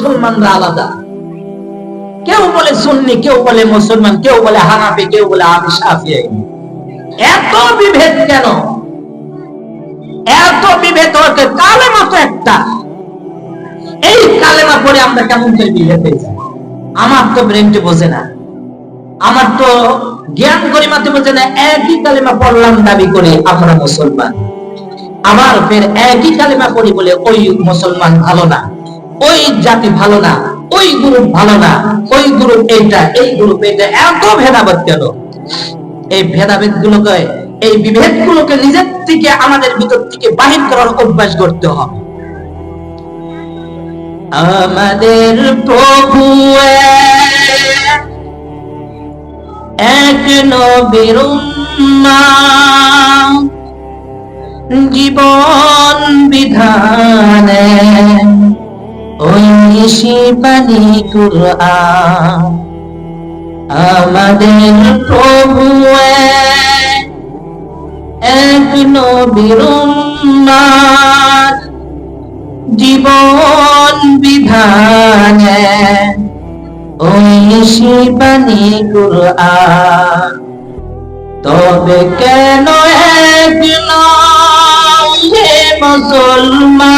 মুসলমানরা আলাদা। কেউ বলে সুন্নি, কেউ বলে মুসলমান, কেউ বলে হানাফি, কেউ বলে আমি সাফি এত বিভেদ কেন? এত বিভেদ হচ্ছে কালেমা তো একটা। এই কালেমা পড়ে আমরা কেমন করে বিভেদ হয়ে যাই? আমার তো ব্রেনটি বোঝে না। আমার তো জ্ঞান করি গরিমাতে বোঝে না, একই কালেমা পড়লাম দাবি করে আমরা মুসলমান। আবার ফের একই কালেমা পড়ি বলে ওই মুসলমান ভালো না। ওই জাতি ভালো না ওই গ্রুপ ভালো না ওই গ্রুপ এইটা এই গ্রুপ এইটা এত ভেদাভেদ কেন? এই ভেদাভেদ গুলোকে এই বিভেদ গুলোকে নিজের থেকে আমাদের ভিতর থেকে বাহির করার অভ্যাস করতে হবে। আমাদের প্রভু এক, নবীর জীবন বিধানে ওই আমাদের প্রভু এক, নবীর জীবন বিধানে ওই কুরআন। তবে কেন এক হে মুসলমান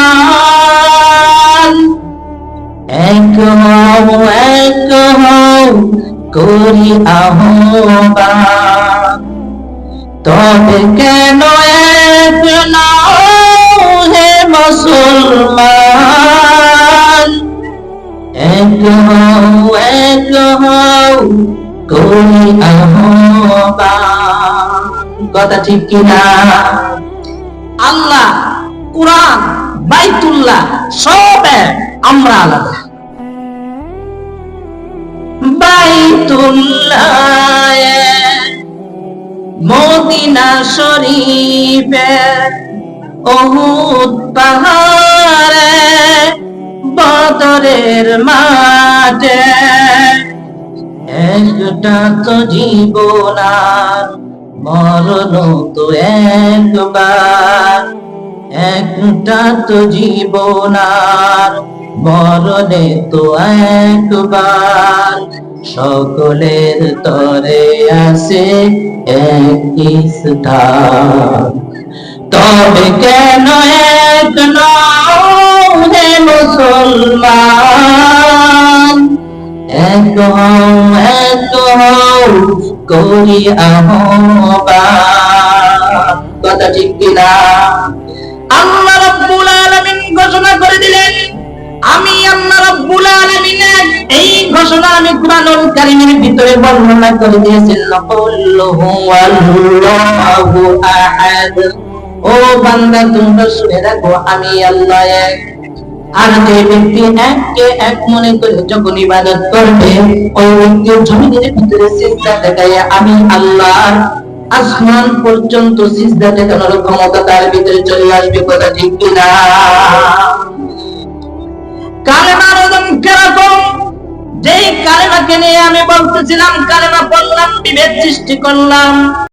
করি আহ্বান। তবে কেন এক হে মুসলমান? এক হও এক হও করি আহ্বান। কথা ঠিক কিনা? আল্লাহ, কোরআন, বাইতুল্লাহ সব আমরা আলাদা। বাইতুল্লাহ মদিনা শরীফে অহুদ পাহাড়ে বদরের মাঠে। একটা তো জীবন আর মরণ তো একবার। একটা তো জীবন আর মরণে তো একবার। সকলের তরে আসে একই স্থান। তবে কেন এক হে মুসলমান? এক হও এক হও, করি কথা ঠিক কিনা আল্লাহ রাব্বুল আলামিন ঘোষণা করে দিলেন আমি আল্লাহ এই ঘোষণা আমি কুরআনুল কারীমের ভিতরে বর্ণনা করে দিয়েছি। লাকুল হুয়াল্লাহু আহাদ। ও বান্দা, তোমরা শুনে রাখো, আমি আল্লাহ এক। আর যে ব্যক্তি এককে এক মনে করে যখন ইবাদত করবে, ওই ব্যক্তির জমিনের ভিতরে সিজদা দেখায় আমি আল্লাহর আসমান পর্যন্ত সিজদা দেখানোর ক্ষমতা তার ভিতরে চলে আসবে, কথা ঠিক কিনা? কালেমার ওজন কীরকম? যেই কালেমাকে নিয়ে আমি বলতেছিলাম কালেমা বললাম বিভেদ সৃষ্টি করলাম।